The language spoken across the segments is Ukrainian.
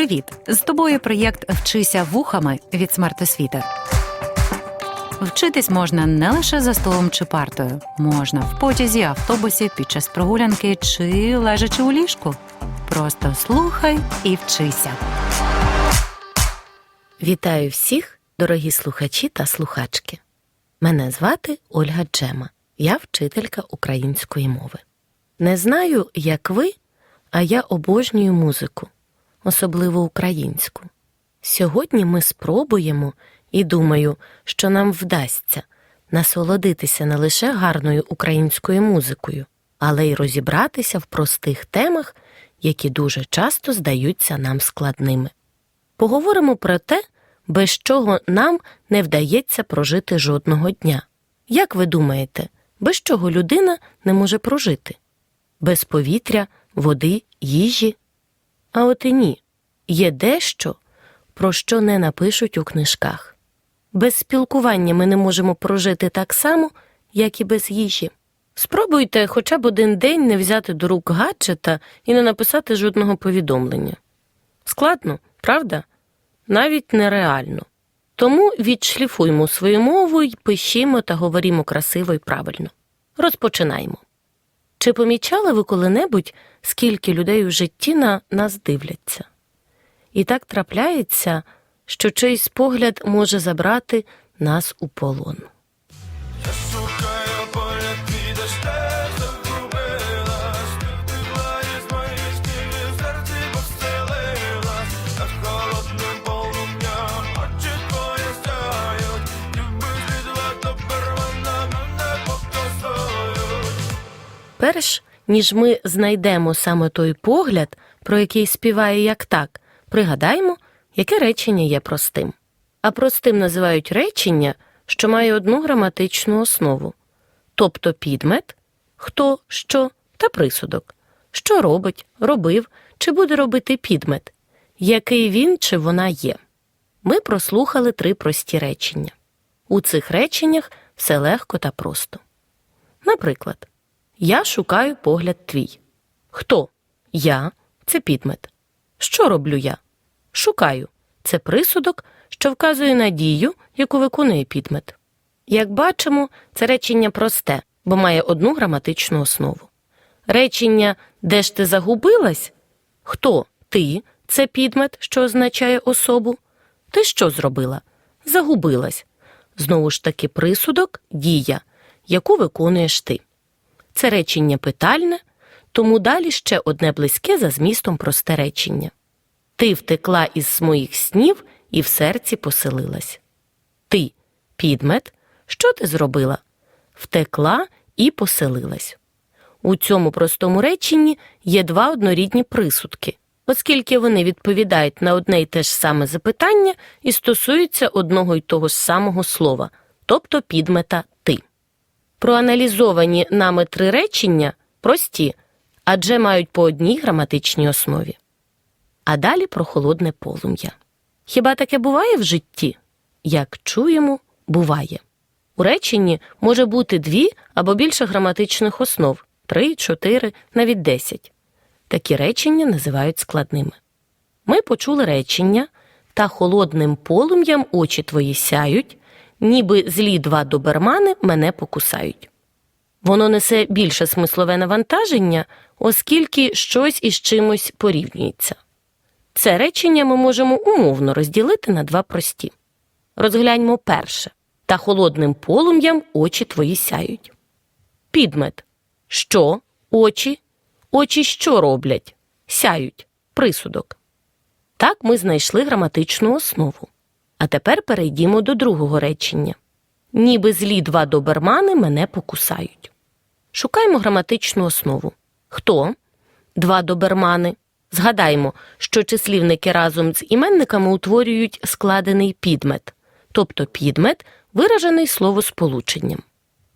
Привіт! З тобою проєкт Вчися вухами від смертосвіти. Вчитись можна не лише за столом чи партою, можна в потязі, автобусі, під час прогулянки чи лежачи у ліжку. Просто слухай і вчися. Вітаю всіх, дорогі слухачі та слухачки. Мене звати Ольга Джема. Я вчителька української мови. Не знаю, як ви, а я обожнюю музику, особливо українську. Сьогодні ми спробуємо і думаю, що нам вдасться насолодитися не лише гарною українською музикою, але й розібратися в простих темах, які дуже часто здаються нам складними. Поговоримо про те, без чого нам не вдається прожити жодного дня. Як ви думаєте, без чого людина не може прожити? Без повітря, води, їжі? А от і ні. Є дещо, про що не напишуть у книжках. Без спілкування ми не можемо прожити так само, як і без їжі. Спробуйте хоча б один день не взяти до рук гаджета і не написати жодного повідомлення. Складно, правда? Навіть нереально. Тому відшліфуймо свою мову й пишімо та говорімо красиво і правильно. Розпочинаємо. Чи помічали ви коли-небудь, скільки людей у житті на нас дивляться? І так трапляється, що чийсь погляд може забрати нас у полон. Я Шукаю поля підеш, Перш ніж ми знайдемо саме той погляд, про який співає як так, пригадаймо, яке речення є простим. А простим називають речення, що має одну граматичну основу, тобто підмет, хто, що та присудок, що робить, робив чи буде робити підмет, який він чи вона є. Ми прослухали три прості речення. У цих реченнях все легко та просто. Наприклад, я шукаю погляд твій. Хто? Я це підмет. Що роблю я? Шукаю. Це присудок, що вказує на дію, яку виконує підмет. Як бачимо, це речення просте, бо має одну граматичну основу. Речення Де ж ти загубилась? Хто ти це підмет, що означає особу. Ти що зробила? Загубилась. Знову ж таки, присудок дія, яку виконуєш ти. Це речення питальне, тому далі ще одне близьке за змістом просте речення. Ти втекла із моїх снів і в серці поселилась. Ти підмет. Що ти зробила? Втекла і поселилась. У цьому простому реченні є два однорідні присудки, оскільки вони відповідають на одне й те ж саме запитання і стосуються одного й того ж самого слова, тобто підмета. Проаналізовані нами три речення прості, адже мають по одній граматичній основі. А далі про холодне полум'я. Хіба таке буває в житті? Як чуємо, буває. У реченні може бути дві або більше граматичних основ три, чотири, навіть десять. Такі речення називають складними. Ми почули речення та холодним полум'ям очі твої сяють, ніби злі два добермани мене покусають. Воно несе більше смислове навантаження, оскільки щось із чимось порівнюється. Це речення ми можемо умовно розділити на два прості. Розгляньмо перше та холодним полум'ям очі твої сяють. Підмет. Що очі? Очі що роблять? Сяють. Присудок. Так ми знайшли граматичну основу. А тепер перейдімо до другого речення. Ніби злі два добермани мене покусають. Шукаємо граматичну основу. Хто? Два добермани. Згадаймо, що числівники разом з іменниками утворюють складений підмет, тобто підмет, виражений словосполученням.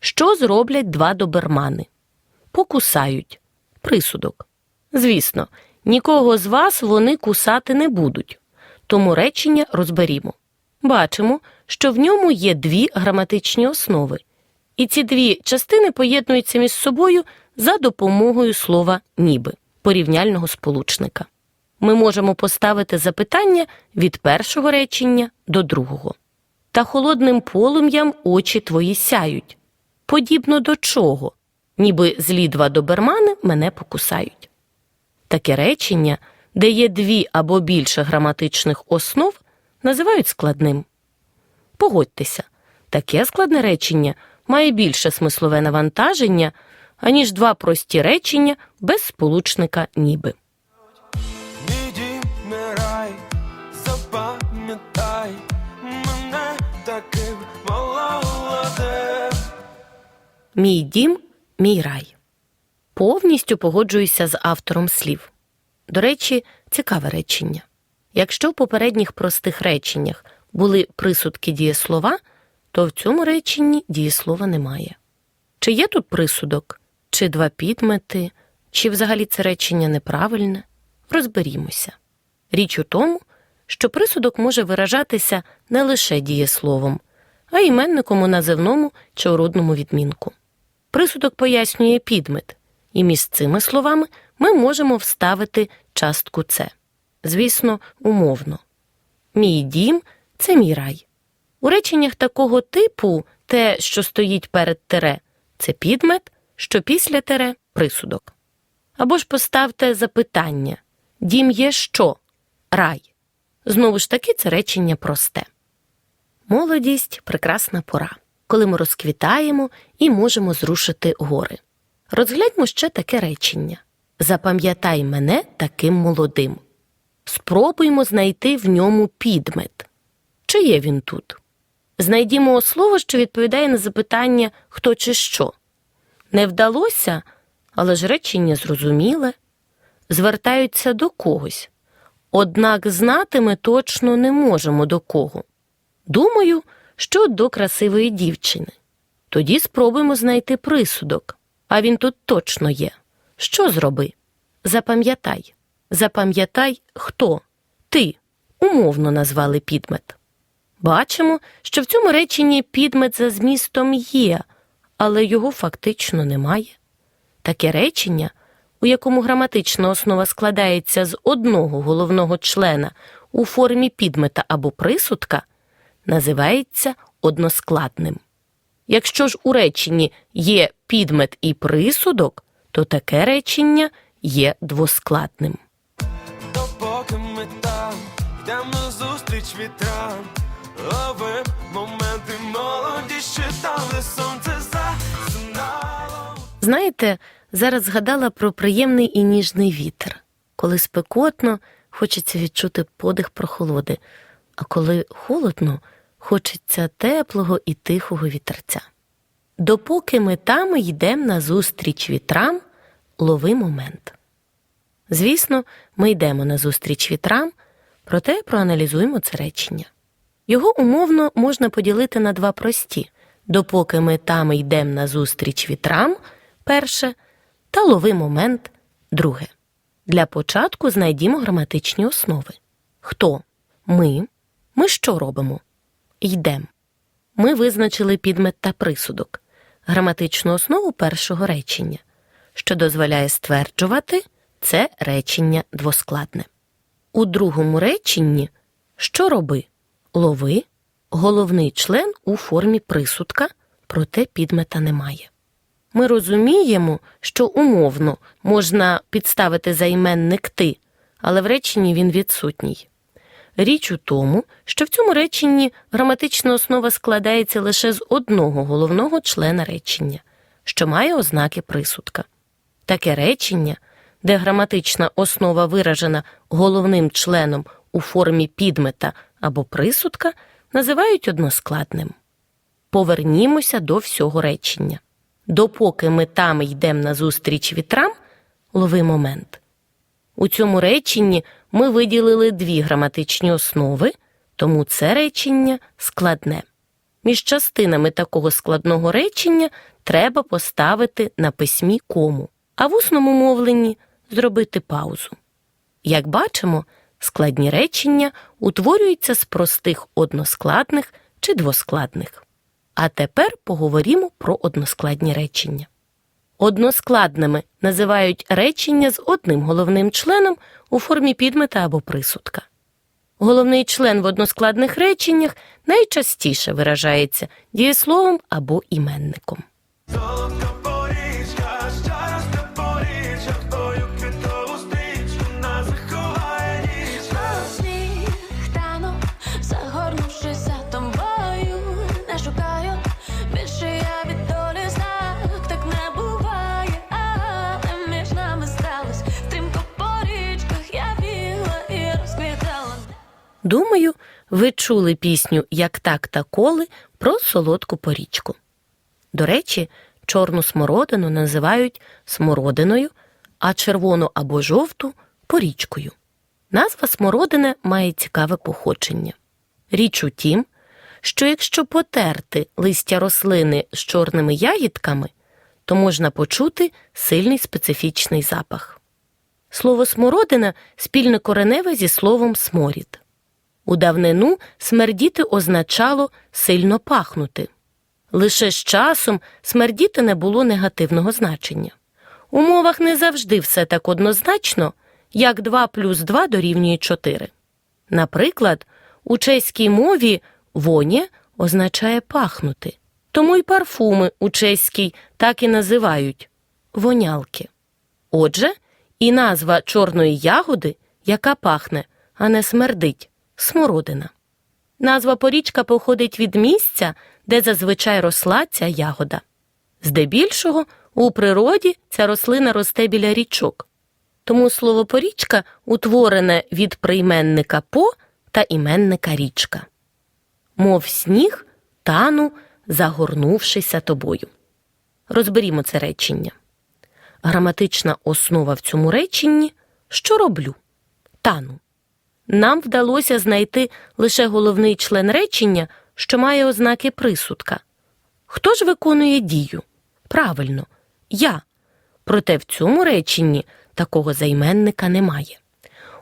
Що зроблять два добермани? Покусають. Присудок. Звісно, нікого з вас вони кусати не будуть, тому речення розберімо. Бачимо, що в ньому є дві граматичні основи, і ці дві частини поєднуються між собою за допомогою слова ніби порівняльного сполучника. ми можемо поставити запитання від першого речення до другого. Та холодним полум'ям очі твої сяють. Подібно до чого? Ніби злі два добермани мене покусають. Таке речення, де є дві або більше граматичних основ, називають складним. Погодьтеся, таке складне речення має більше смислове навантаження, аніж два прості речення без сполучника ніби. Мій дім, мій рай. Повністю погоджуюся з автором слів. До речі, цікаве речення. Якщо в попередніх простих реченнях були присудки дієслова, то в цьому реченні дієслова немає. Чи є тут присудок, чи два підмети, чи взагалі це речення неправильне? Розберімося. Річ у тому, що присудок може виражатися не лише дієсловом, а іменником у називному чи уродному відмінку. Присудок пояснює підмет, і між цими словами ми можемо вставити частку це. Звісно, умовно. Мій дім це мій рай. У реченнях такого типу те, що стоїть перед тире, це підмет, що після тире присудок. Або ж поставте запитання Дім є що? Рай. Знову ж таки, це речення просте. Молодість прекрасна пора, коли ми розквітаємо і можемо зрушити гори. Розгляньмо ще таке речення Запам'ятай мене таким молодим. Спробуймо знайти в ньому підмет. Чи є він тут? Знайдімо слово, що відповідає на запитання хто чи що. Не вдалося, але ж речення зрозуміле. Звертаються до когось. Однак знати ми точно не можемо до кого. Думаю, що до красивої дівчини. Тоді спробуємо знайти присудок, а він тут точно є. Що зроби? Запам'ятай. Запам'ятай, хто? Ти. Умовно назвали підмет. Бачимо, що в цьому реченні підмет за змістом є, але його фактично немає. Таке речення, у якому граматична основа складається з одного головного члена у формі підмета або присудка, називається односкладним. Якщо ж у реченні є підмет і присудок, то таке речення є двоскладним. Допоки ми там йдемо зустріч вітрам, ловим моменти молодіші, там, сонце засинало. Знаєте, зараз згадала про приємний і ніжний вітер. Коли спекотно, хочеться відчути подих прохолоди, а коли холодно, хочеться теплого і тихого вітерця. Допоки ми там йдемо назустріч вітрам, лови момент. Звісно, ми йдемо назустріч вітрам, проте проаналізуємо це речення. Його умовно можна поділити на два прості: допоки ми там йдемо назустріч вітрам, перше, та лови момент друге. Для початку знайдімо граматичні основи. Хто? Ми. Ми що робимо? Йдем. Ми визначили підмет та присудок, граматичну основу першого речення, що дозволяє стверджувати це речення двоскладне. У другому реченні що роби? Лови головний член у формі присудка, проте підмета немає. Ми розуміємо, що умовно можна підставити займенник ти, але в реченні він відсутній. Річ у тому, що в цьому реченні граматична основа складається лише з одного головного члена речення, що має ознаки присудка. Таке речення, де граматична основа виражена головним членом у формі підмета або присудка, називають односкладним. Повернімося до всього речення. Допоки ми там йдемо назустріч вітрам, лови момент. У цьому реченні ми виділили дві граматичні основи, тому це речення складне. Між частинами такого складного речення треба поставити на письмі кому, а в усному мовленні зробити паузу. Як бачимо, складні речення утворюються з простих односкладних чи двоскладних. А тепер поговоримо про односкладні речення. Односкладними називають речення з одним головним членом у формі підмета або присудка. Головний член в односкладних реченнях найчастіше виражається дієсловом або іменником. Думаю, ви чули пісню Як так та коли про солодку порічку. До речі, чорну смородину називають смородиною, а червону або жовту порічкою. Назва смородини має цікаве походження. Річ у тім, що якщо потерти листя рослини з чорними ягідками, то можна почути сильний специфічний запах. Слово смородина спільне кореневе зі словом сморід. У давнину смердіти означало сильно пахнути. Лише з часом смердіти не було негативного значення. У мовах не завжди все так однозначно, як 2 плюс 2 дорівнює 4. Наприклад, у чеській мові воні означає пахнути, тому й парфуми у чеській так і називають вонялки. Отже, і назва чорної ягоди, яка пахне, а не смердить, смородина. Назва порічка походить від місця, де зазвичай росла ця ягода. Здебільшого у природі ця рослина росте біля річок. Тому слово порічка утворене від прийменника по та іменника річка. Мов сніг, тану, загорнувшися тобою. Розберімо це речення. Граматична основа в цьому реченні що роблю? Тану. Нам вдалося знайти лише головний член речення, що має ознаки присудка. Хто ж виконує дію? Правильно, я. Проте в цьому реченні такого займенника немає.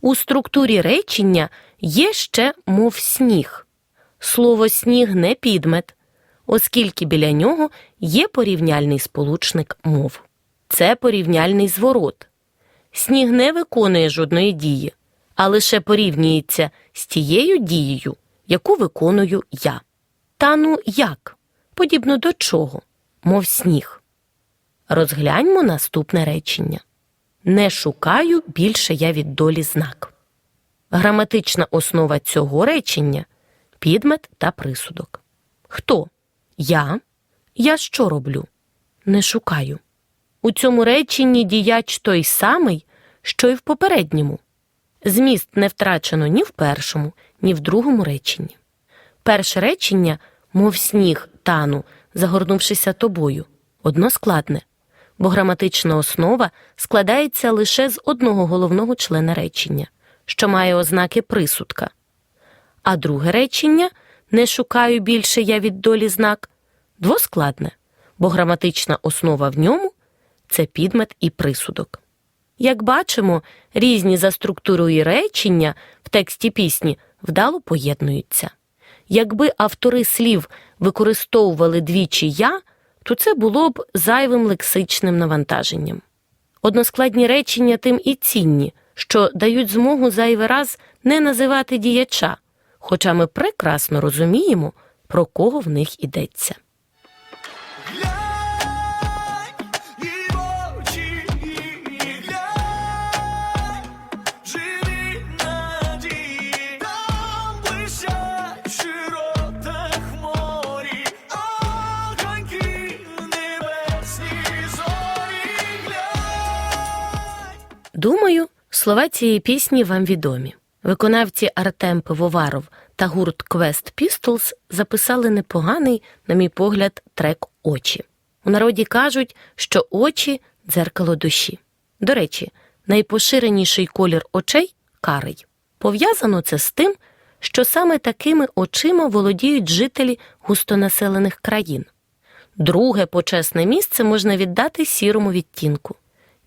У структурі речення є ще мов сніг. Слово сніг не підмет, оскільки біля нього є порівняльний сполучник мов. Це порівняльний зворот. Сніг не виконує жодної дії, а лише порівнюється з тією дією, яку виконую я. Тану як? Подібно до чого? Мов сніг. Розгляньмо наступне речення. Не шукаю більше я від долі знак. Граматична основа цього речення підмет та присудок. Хто? Я. Я що роблю? Не шукаю. У цьому реченні діяч той самий, що й в попередньому. Зміст не втрачено ні в першому, ні в другому реченні. Перше речення, мов сніг, тану, загорнувшися тобою, односкладне, бо граматична основа складається лише з одного головного члена речення, що має ознаки присудка. А друге речення не шукаю більше я від долі знак двоскладне, бо граматична основа в ньому це підмет і присудок. Як бачимо, різні за структурою речення в тексті пісні вдало поєднуються. Якби автори слів використовували двічі я, то це було б зайвим лексичним навантаженням. Односкладні речення тим і цінні, що дають змогу зайвий раз не називати діяча, хоча ми прекрасно розуміємо, про кого в них ідеться. Думаю, слова цієї пісні вам відомі. Виконавці Артем Пивоваров та гурт Quest Pistols записали непоганий, на мій погляд, трек Очі. У народі кажуть, що очі дзеркало душі. До речі, найпоширеніший колір очей карий. Пов'язано це з тим, що саме такими очима володіють жителі густонаселених країн. Друге почесне місце можна віддати сірому відтінку.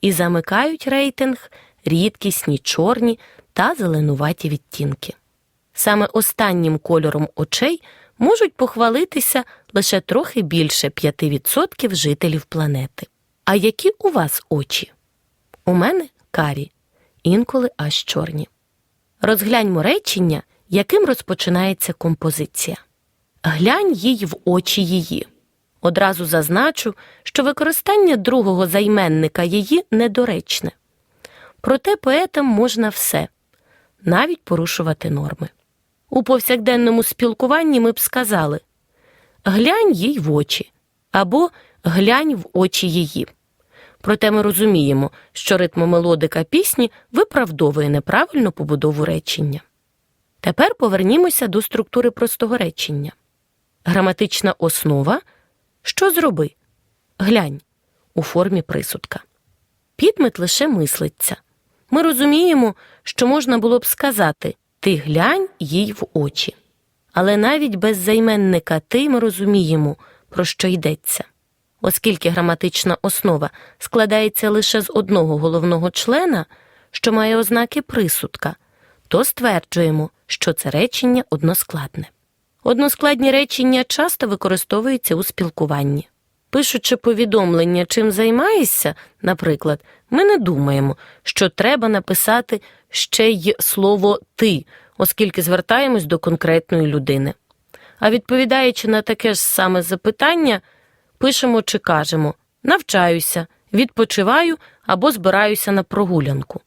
І замикають рейтинг рідкісні чорні та зеленуваті відтінки. Саме останнім кольором очей можуть похвалитися лише трохи більше 5% жителів планети. А які у вас очі? У мене карі, інколи аж чорні. Розгляньмо речення, яким розпочинається композиція. Глянь їй в очі її. Одразу зазначу, що використання другого займенника її недоречне. Проте поетам можна все, навіть порушувати норми. У повсякденному спілкуванні ми б сказали глянь їй в очі або глянь в очі її. Проте ми розуміємо, що ритмомелодика пісні виправдовує неправильну побудову речення. Тепер повернімося до структури простого речення. Граматична основа що зроби? Глянь у формі присудка. Підмет лише мислиться. Ми розуміємо, що можна було б сказати ти глянь їй в очі. Але навіть без займенника ти ми розуміємо, про що йдеться. Оскільки граматична основа складається лише з одного головного члена, що має ознаки присудка, то стверджуємо, що це речення односкладне. Односкладні речення часто використовуються у спілкуванні. Пишучи повідомлення, чим займаєшся, наприклад, ми не думаємо, що треба написати ще й слово ти, оскільки звертаємось до конкретної людини. А відповідаючи на таке ж саме запитання, пишемо чи кажемо навчаюся, відпочиваю або збираюся на прогулянку.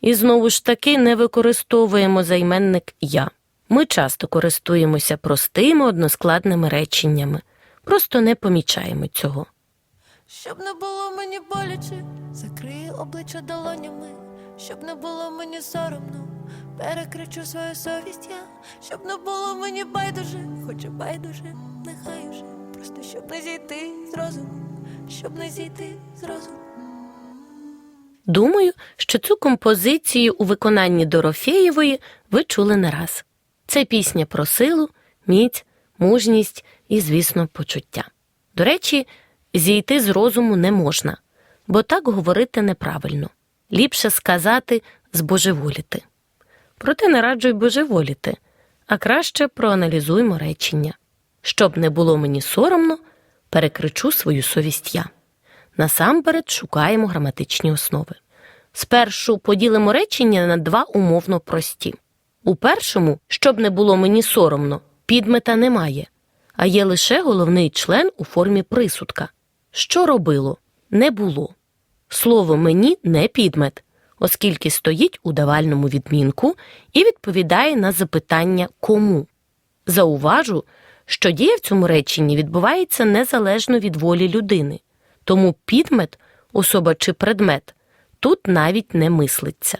І знову ж таки не використовуємо займенник я. Ми часто користуємося простими односкладними реченнями, просто не помічаємо цього. Щоб не було мені боляче, закрию обличчя долонями, щоб не було мені соромно, перекричу свою совість я, щоб не було мені байдуже, хоча байдуже, нехай уже, просто щоб не зійти з розуму, щоб не зійти з розуму. Думаю, що цю композицію у виконанні Дорофєєвої ви чули не раз. Це пісня про силу, міць, мужність і, звісно, почуття. До речі, зійти з розуму не можна, бо так говорити неправильно. Ліпше сказати збожеволіти. Проте не раджу й божеволіти, а краще проаналізуймо речення. Щоб не було мені соромно, перекричу свою совість я. Насамперед шукаємо граматичні основи. Спершу поділимо речення на два умовно прості. У першому, щоб не було мені соромно, підмета немає, а є лише головний член у формі присудка. Що робило? Не було. Слово мені не підмет, оскільки стоїть у давальному відмінку і відповідає на запитання кому. Зауважу, що дія в цьому реченні відбувається незалежно від волі людини, тому підмет, особа чи предмет, тут навіть не мислиться.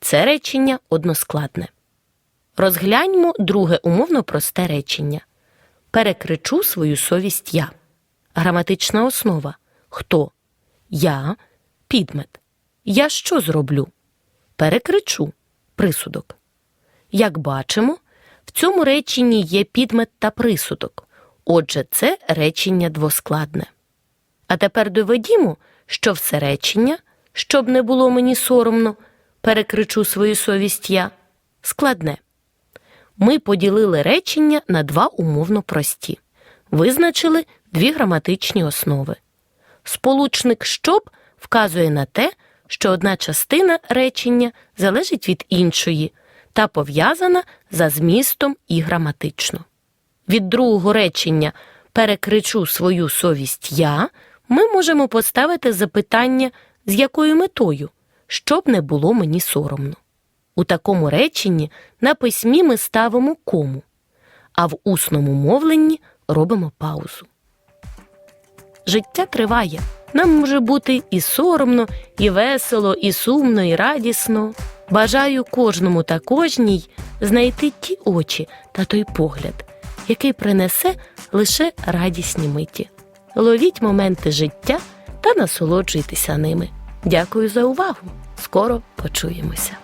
Це речення односкладне. Розгляньмо друге умовно просте речення. Перекричу свою совість я. Граматична основа. Хто? Я підмет. Я що зроблю? Перекричу присудок. Як бачимо, в цьому реченні є підмет та присудок. Отже, це речення двоскладне. А тепер доведімо, що все речення, щоб не було мені соромно, перекричу свою совість я, складне. Ми поділили речення на два умовно прості, визначили дві граматичні основи. Сполучник щоб вказує на те, що одна частина речення залежить від іншої та пов'язана за змістом і граматично. Від другого речення перекричу свою совість я ми можемо поставити запитання, з якою метою, щоб не було мені соромно. У такому реченні на письмі ми ставимо кому, а в усному мовленні робимо паузу. Життя триває. Нам може бути і соромно, і весело, і сумно, і радісно. Бажаю кожному та кожній знайти ті очі та той погляд, який принесе лише радісні миті. Ловіть моменти життя та насолоджуйтеся ними. Дякую за увагу. Скоро почуємося.